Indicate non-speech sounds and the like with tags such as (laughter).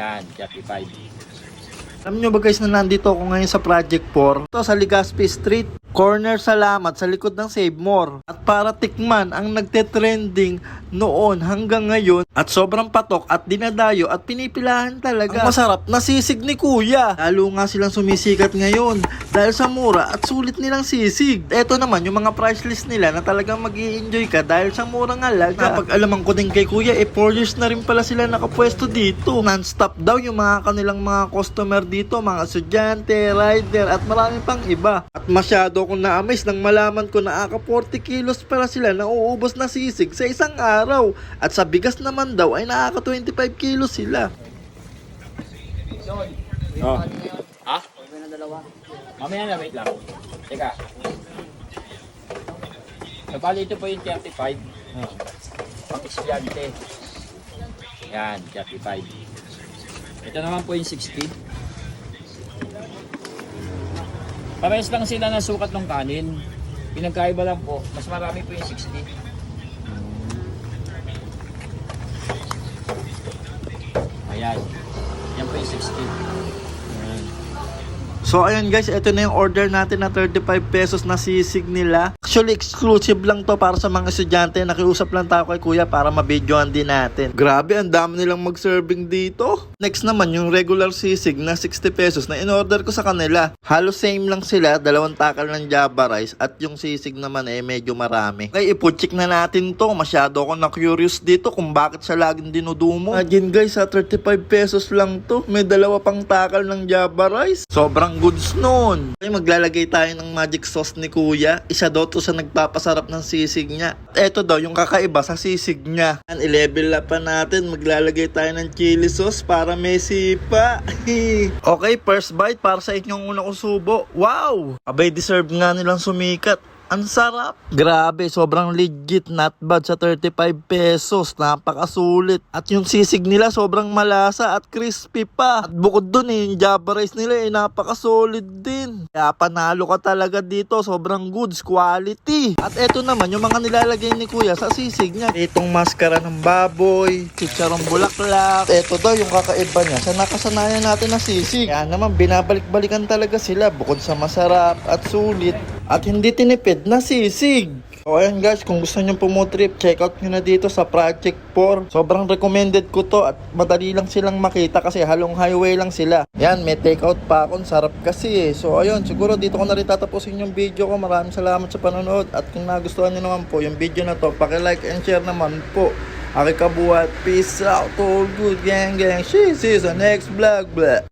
การจะไป Alam nyo ba guys na nandito ako ngayon sa Project 4? Ito sa Legazpi Street, corner Salamat sa likod ng Save More. At para tikman ang nagte-trending noon hanggang ngayon at sobrang patok at dinadayo at pinipilahan talaga. Ang masarap na sisig ni Kuya. Lalo nga silang sumisikat ngayon dahil sa mura at sulit nilang sisig. Ito naman yung mga price list nila na talagang mag enjoy ka dahil sa murang alaga. Kapag alaman ko din kay Kuya, eh 4 years na rin pala sila nakapwesto dito. Non-stop daw yung mga kanilang mga customer dito, mga estudyante, rider at marami pang iba. At masyado akong na-amaze nang malaman ko na aka 40 kilos pala sila na uubos na sisig sa isang araw. At sa bigas naman daw ay nakaka 25 kilos sila. Oh. Ha? Mamaya na, wait lang. Teka. So, bali ito po yung 35. Pang estudyante. Yan, 35. Ito naman po yung 60. Parehas lang sila ng sukat ng kanin. Pinagkaiba lang po, mas marami po yung 60. Ayan. Yan po yung 60. Ayan. So ayun guys, ito na yung order natin na 35 pesos na sisig nila. Actually exclusive lang to para sa mga estudyante. Nakiusap lang tayo kay kuya para mabidyoan din natin. Grabe, ang dami nilang mag-serving dito. Next naman yung regular sisig na 60 pesos na in-order ko sa kanila. Halos same lang sila, dalawang takal ng java rice at yung sisig naman eh medyo marami. Okay, ipucheck na natin to. Masyado ako na curious dito kung bakit siya laging dinudumo. Imagine guys, sa 35 pesos lang to. May dalawa pang takal ng java rice. Sobrang goods nun. Okay, maglalagay tayo ng magic sauce ni kuya. Isa daw to sa nagpapasarap ng sisig niya. Eto daw yung kakaiba sa sisig niya. I-level up pa natin. Maglalagay tayo ng chili sauce para may sipa. (laughs) okay, first bite para sa inyong unang subo. Wow! Abay, deserve nga nilang sumikat. Ang sarap. Grabe, sobrang legit not bad sa 35 pesos. Napakasulit. At yung sisig nila sobrang malasa at crispy pa. At bukod dun eh, yung java rice nila eh, napakasolid din. Kaya panalo ka talaga dito. Sobrang goods, quality. At eto naman, yung mga nilalagay ni kuya sa sisig niya. Itong maskara ng baboy, chicharong bulaklak. Eto daw yung kakaiba niya sa nakasanayan natin na sisig. Kaya naman, binabalik-balikan talaga sila bukod sa masarap at sulit at hindi tinipid na sisig. So ayan guys, kung gusto nyo pumotrip, check out nyo na dito sa Project 4. Sobrang recommended ko to at madali lang silang makita kasi halong highway lang sila. Yan, may take out pa ako, sarap kasi eh. So ayun, siguro dito ko na rin tatapusin yung video ko. Maraming salamat sa panonood at kung nagustuhan nyo naman po yung video na to, like and share naman po. Aki kabuhat, peace out, all good gang gang. She sees the next vlog, blah.